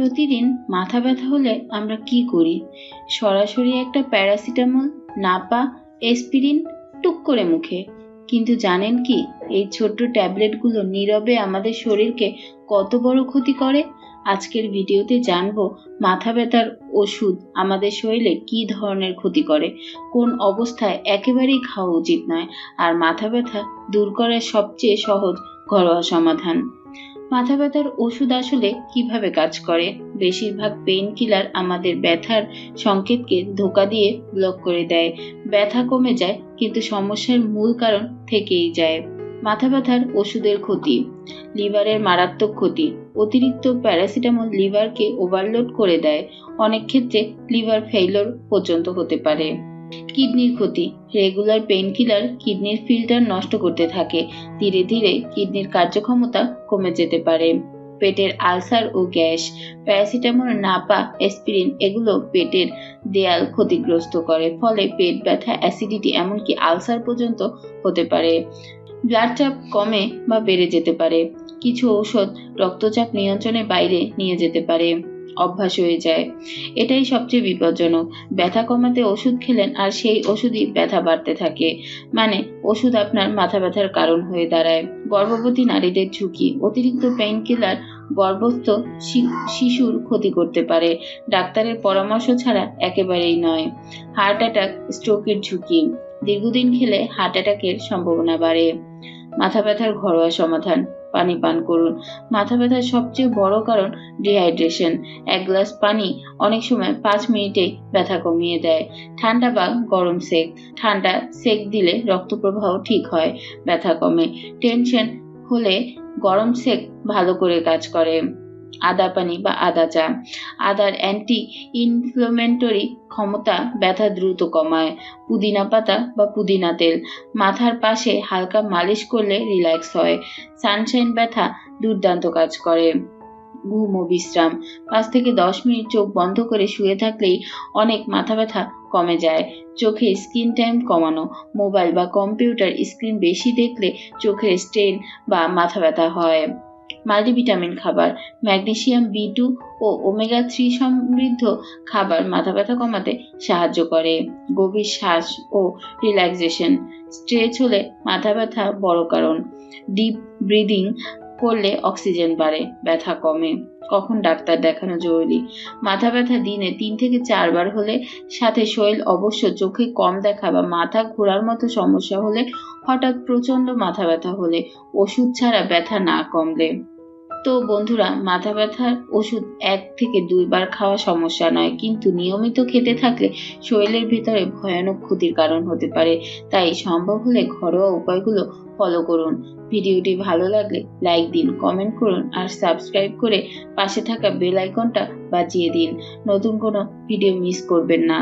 প্রতিদিন মাথা ব্যথা হলে আমরা কি করি? সরাসরি একটা প্যারাসিটামল, নাপা, এসপিরিন টুক করে মুখে। কিন্তু জানেন কি, এই ছোট্ট ট্যাবলেটগুলো নীরবে আমাদের শরীরকে কত বড় ক্ষতি করে? আজকের ভিডিওতে জানব মাথা ব্যথার ওষুধ আমাদের শরীরে কি ধরনের ক্ষতি করে? কোন অবস্থায় একেবারেই খাওয়া উচিত নয়? আর মাথা ব্যথা দূর করার সবচেয়ে সহজ ঘরোয়া সমাধান। মাথা ব্যথার ওষুধ আসলে কীভাবে কাজ করে? বেশিরভাগ পেইন কিলার আমাদের ব্যথার সংকেতকে ধোকা দিয়ে ব্লক করে দেয়। ব্যথা কমে যায়, কিন্তু সমস্যার মূল কারণ থেকেই যায়। মাথা ব্যথার ওষুধের ক্ষতি, লিভারের মারাত্মক ক্ষতি। অতিরিক্ত প্যারাসিটামল লিভারকে ওভারলোড করে দেয়। অনেক ক্ষেত্রে লিভার ফেইলর পর্যন্ত হতে পারে। কিডনির ক্ষতি। রেগুলার পেইনকিলার কিডনির ফিল্টার নষ্ট করতে থাকে। ধীরে ধীরে কিডনির কার্যক্ষমতা কমে যেতে পারে। পেটের আলসার ও গ্যাস, প্যারাসিটামল, নাপা এসপিরিন এগুলো পেটের দেয়াল ক্ষতিগ্রস্ত করে, ফলে পেট ব্যথা, অ্যাসিডিটি এমনকি আলসার পর্যন্ত হতে পারে। ব্লাড চাপ কমে বা বেড়ে যেতে পারে। কিছু ঔষধ রক্তচাপ নিয়ন্ত্রণের বাইরে নিয়ে যেতে পারে। অভ্যাস হয়ে যায়। এটাই সবচেয়ে বিপজ্জনক। ব্যথা কমাতে ওষুধ খেলেন আর সেই ওষুধই ব্যথা বাড়তে থাকে। মানে ওষুধ আপনার মাথা ব্যথার কারণ হয়ে দাঁড়ায়। গর্ভবতী নারীদের ঝুঁকি, অতিরিক্ত পেইন কিলার গর্ভস্থ শিশুর ক্ষতি করতে পারে। ডাক্তারের পরামর্শ ছাড়া একেবারেই নয়। হার্ট অ্যাটাক স্ট্রোকের ঝুঁকি, দীর্ঘদিন খেলে হার্ট অ্যাটাকের সম্ভাবনা বাড়ে। মাথা ব্যথার ঘরোয়া সমাধান পানি পান করুন। মাথা ব্যথার সবচেয়ে বড় কারণ ডিহাইড্রেশন এক গ্লাস পানি অনেক সময় পাঁচ মিনিটেই ব্যথা কমিয়ে দেয়। ঠান্ডা বা গরম সেক ঠান্ডা সেক দিলে রক্ত প্রবাহ ঠিক হয়, ব্যথা কমে। টেনশন হলে গরম সেক ভালো করে কাজ করে। আদা পানি বা আদা চা। আদার অ্যান্টি ইনফ্লোমেন্টরি ক্ষমতা ব্যথা দ্রুত কমায়। পুদিনা পাতা বা পুদিনা তেল। মাথার পাশে হালকা মালিশ করলে রিল্যাক্স হয়। সানশাইন ব্যথা দুর্দান্ত কাজ করে। ঘুম ও বিশ্রাম। পাঁচ থেকে দশ মিনিট চোখ বন্ধ করে শুয়ে থাকলেই অনেক মাথা ব্যথা কমে যায়। চোখে স্ক্রিন টাইম কমানো। মোবাইল বা কম্পিউটার স্ক্রিন বেশি দেখলে চোখের স্ট্রেন বা মাথা ব্যথা হয়। মাল্টিভিটামিন খাবার ম্যাগনেশিয়াম বি টু ও ওমেগা থ্রি সমৃদ্ধ খাবার মাথা ব্যথা কমাতে সাহায্য করে। গভীর শ্বাস ও রিল্যাক্সেশন স্ট্রেচ হলে মাথা ব্যথা বড় কারণ। ডিপ ব্রিদিং করলে অক্সিজেন বাড়ে, ব্যথা কমে। কখন ডাক্তার দেখানো জরুরি? মাথা ব্যথা দিনে তিন থেকে চারবার হলে সাথে শরীর অবশ্য চোখে কম দেখা বা মাথা ঘোরার মতো সমস্যা হলে হঠাৎ প্রচণ্ড মাথা ব্যথা হলে ওষুধ ছাড়া ব্যথা না কমলে। তো বন্ধুরা, মাথা ব্যথার ওষুধ এক থেকে দুইবার খাওয়া সমস্যা নয়, কিন্তু নিয়মিত খেতে থাকলে শরীরের ভেতরে ভয়ানক ক্ষতির কারণ হতে পারে। তাই সম্ভব হলে ঘরোয়া উপায়গুলো ফলো করুন। ভিডিওটি ভালো লাগলে লাইক দিন, কমেন্ট করুন আর সাবস্ক্রাইব করে পাশে থাকা বেল আইকনটা বাজিয়ে দিন। নতুন কোনো ভিডিও মিস করবেন না।